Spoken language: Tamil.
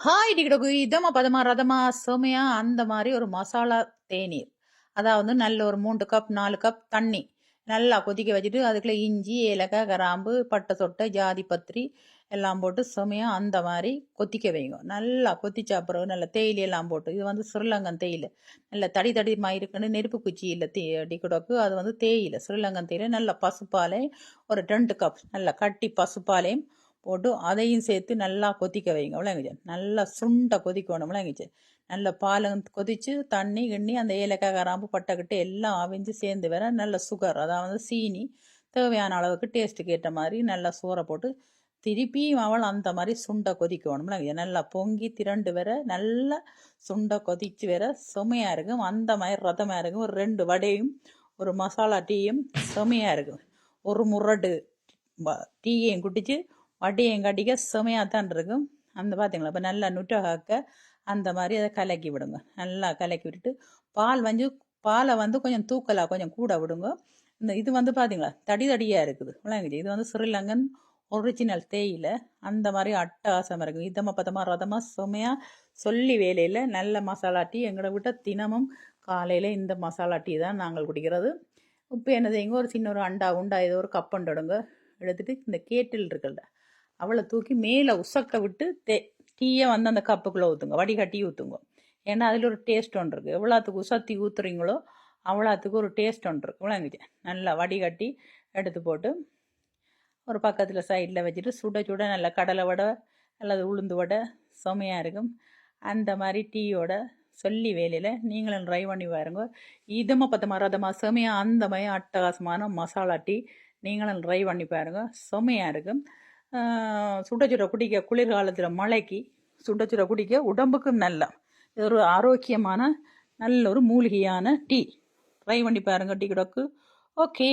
ஹாய் டிகிடகு இதமா பதமா ரதமா செமையா அந்த மாதிரி ஒரு மசாலா தேநீர். அதாவது நல்ல ஒரு மூன்று கப் நாலு கப் தண்ணி நல்லா கொதிக்க வச்சுட்டு அதுக்குள்ள இஞ்சி ஏலக்காய் கிராம்பு பட்டை சொட்டை ஜாதி பத்திரி எல்லாம் போட்டு செமையா அந்த மாதிரி கொத்திக்க வைங்க. நல்லா கொதிச்ச அப்புறம் நல்ல தேயிலை எல்லாம் போட்டு இது வந்து ஸ்ரீலங்கன் தேயிலை. நல்ல தடி தடிமா இருக்குன்னு நெருப்பு குச்சி இல்லை தே டிக்கடோக்கு அது வந்து தேயிலை ஸ்ரீலங்கன் தேயிலை. நல்ல பசுப்பாலையும் ஒரு ரெண்டு கப் நல்லா கட்டி பசுப்பாலையும் போட்டு அதையும் சேர்த்து நல்லா கொதிக்க வைங்க. விளங்குச்சு நல்லா சுண்டை கொதிக்கணும். விளங்குச்சு நல்ல பாலம் கொதித்து தண்ணி கிண்ணி அந்த ஏலக்காய் கராம்பு பட்டைக்கிட்டு எல்லாம் அவிஞ்சு சேர்ந்து வர நல்ல சுகர் அதாவது சீனி தேவையான அளவுக்கு டேஸ்ட்டுக்கு ஏற்ற மாதிரி நல்லா சூறை போட்டு திருப்பியும் அவள் அந்த மாதிரி சுண்டை கொதிக்கணும்ல நல்லா பொங்கி திரண்டு வர நல்லா சுண்டை கொதிச்சு வர சுமையாக இருக்கும். அந்த மாதிரி ரதமாக இருக்கும். ஒரு ரெண்டு வடையும் ஒரு மசாலா டீயும் சுமையாக இருக்கும். ஒரு முரடு டீயையும் குடித்து வட்டியும் கடிக்க சுமையாக தான் இருக்கும். அந்த பார்த்தீங்களா இப்போ நல்லா நுட்டகாக்க அந்த மாதிரி அதை கலக்கி விடுங்க. நல்லா கலக்கி விட்டுட்டு பால் வந்து பாலை வந்து கொஞ்சம் தூக்கலாக கொஞ்சம் கூட விடுங்க. இந்த இது வந்து பார்த்தீங்களா தடி தடியாக இருக்குது. விளங்குச்சு. இது வந்து ஸ்ரீலங்கன் ஒரிஜினல் தேயிலை. அந்த மாதிரி அட்டகாசமாக இருக்கும். இதமாக பத்தமாக ரதமாக சுமையாக சொல்லி வேலையில் நல்ல மசாலா டீ எங்களை விட்ட தினமும் காலையில் இந்த மசாலா டீ தான் நாங்கள் குடிக்கிறது. இப்போ என்ன செய்யுங்க ஒரு சின்ன ஒரு அண்டா உண்டா ஏதோ ஒரு கப்பண்டோடுங்க எடுத்துகிட்டு இந்த கேட்டில் இருக்குல்ல அவளை தூக்கி மேலே உசக்க விட்டு தே டீயை வந்து அந்த கப்புக்குள்ளே ஊற்றுங்க வடிகட்டி ஊற்றுங்க ஏன்னா அதில் ஒரு டேஸ்ட் ஒன்று இருக்குது எவ்வளோத்துக்கு உசத்தி ஊற்றுறீங்களோ அவ்வளோத்துக்கு ஒரு டேஸ்ட் ஒன்று இருக்கு. விளங்குச்சு நல்லா வடிகட்டி எடுத்து போட்டு ஒரு பக்கத்தில் சைடில் வச்சுட்டு சுட சுட நல்லா கடலை வடை அல்லது உளுந்து வடை சுமையாக இருக்கும். அந்த மாதிரி டீயோட சொல்லி வேலையில் நீங்களும் ட்ரை பண்ணி பாருங்க. இதமாக பத்தமாக ரதமாக செமையாக அந்த மாதிரி அட்டகாசமான மசாலா டீ நீங்களும் ட்ரை பண்ணி பாருங்கள் செமையாக இருக்கும். சுட சுட குடிக்க குளிர்காலத்தில் மழைக்கு சுட சுட குடிக்க உடம்புக்கும் நல்ல. இது ஒரு ஆரோக்கியமான நல்ல ஒரு மூலிகையான டீ. ட்ரை பண்ணி பாருங்கள் டீ கிடக்கு. ஓகே.